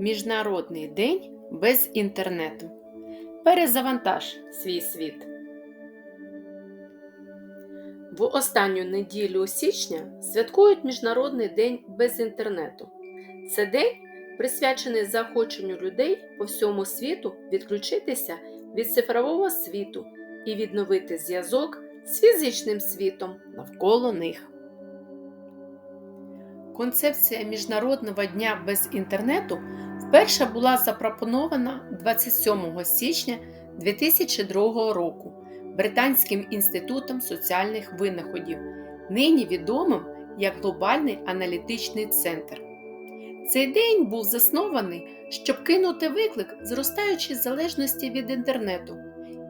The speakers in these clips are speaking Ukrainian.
Міжнародний день без інтернету. Перезавантаж свій світ. В останню неділю січня святкують Міжнародний день без інтернету. Це день присвячений заохоченню людей по всьому світу відключитися від цифрового світу і відновити зв'язок з фізичним світом навколо них. Концепція Міжнародного дня без інтернету вперше була запропонована 27 січня 2002 року Британським інститутом соціальних винаходів, нині відомим як Глобальний аналітичний центр. Цей день був заснований, щоб кинути виклик зростаючій залежності від інтернету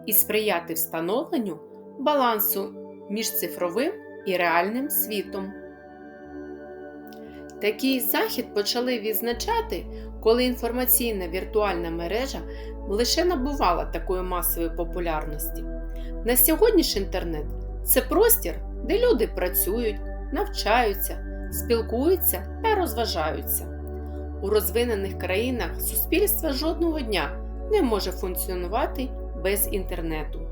і сприяти встановленню балансу між цифровим і реальним світом. Такий захід почали відзначати, коли інформаційна віртуальна мережа лише набувала такої масової популярності. На сьогодні ж інтернет це простір, де люди працюють, навчаються, спілкуються та розважаються. У розвинених країнах суспільство жодного дня не може функціонувати без інтернету.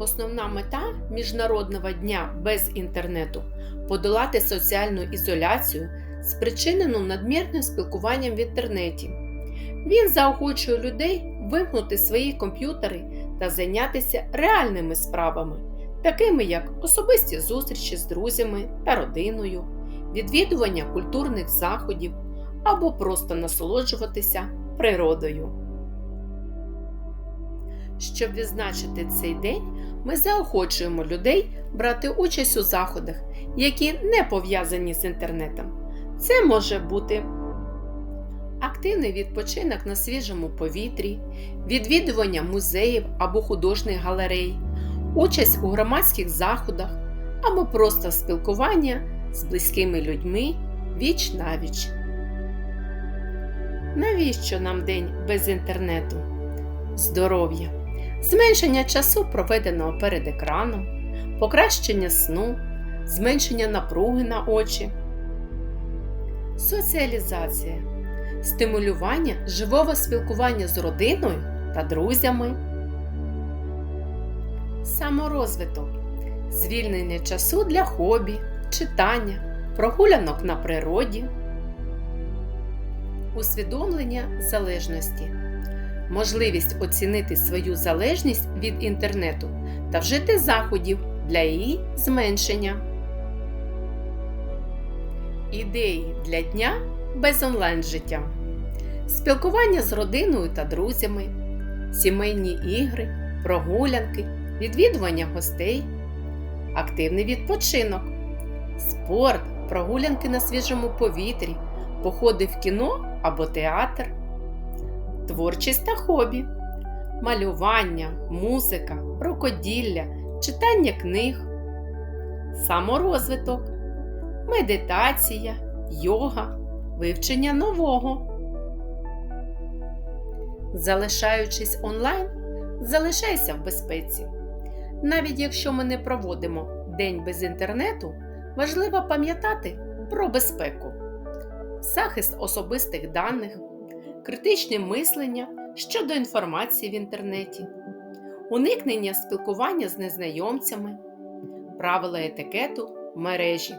Основна мета Міжнародного дня без інтернету подолати соціальну ізоляцію, спричинену надмірним спілкуванням в інтернеті. Він заохочує людей вимкнути свої комп'ютери та зайнятися реальними справами, такими як особисті зустрічі з друзями та родиною, відвідування культурних заходів або просто насолоджуватися природою. Щоб відзначити цей день, ми заохочуємо людей брати участь у заходах, які не пов'язані з інтернетом. Це може бути активний відпочинок на свіжому повітрі, відвідування музеїв або художніх галерей, участь у громадських заходах або просто спілкування з близькими людьми віч навіч. Навіщо нам день без інтернету? Здоров'я, зменшення часу, проведеного перед екраном, покращення сну, зменшення напруги на очі, соціалізація, стимулювання живого спілкування з родиною та друзями, саморозвиток, звільнення часу для хобі, читання, прогулянок на природі, усвідомлення залежності, можливість оцінити свою залежність від інтернету та вжити заходів для її зменшення. Ідеї для дня без онлайн життя, спілкування з родиною та друзями, сімейні ігри, прогулянки, відвідування гостей, активний відпочинок, спорт, прогулянки на свіжому повітрі, походи в кіно або театр, творчість та хобі, малювання, музика, рукоділля, читання книг, саморозвиток, медитація, йога, вивчення нового. Залишаючись онлайн, залишайся в безпеці. Навіть якщо ми не проводимо день без інтернету, важливо пам'ятати про безпеку, захист особистих даних, критичне мислення щодо інформації в інтернеті, уникнення спілкування з незнайомцями, правила етикету в мережі.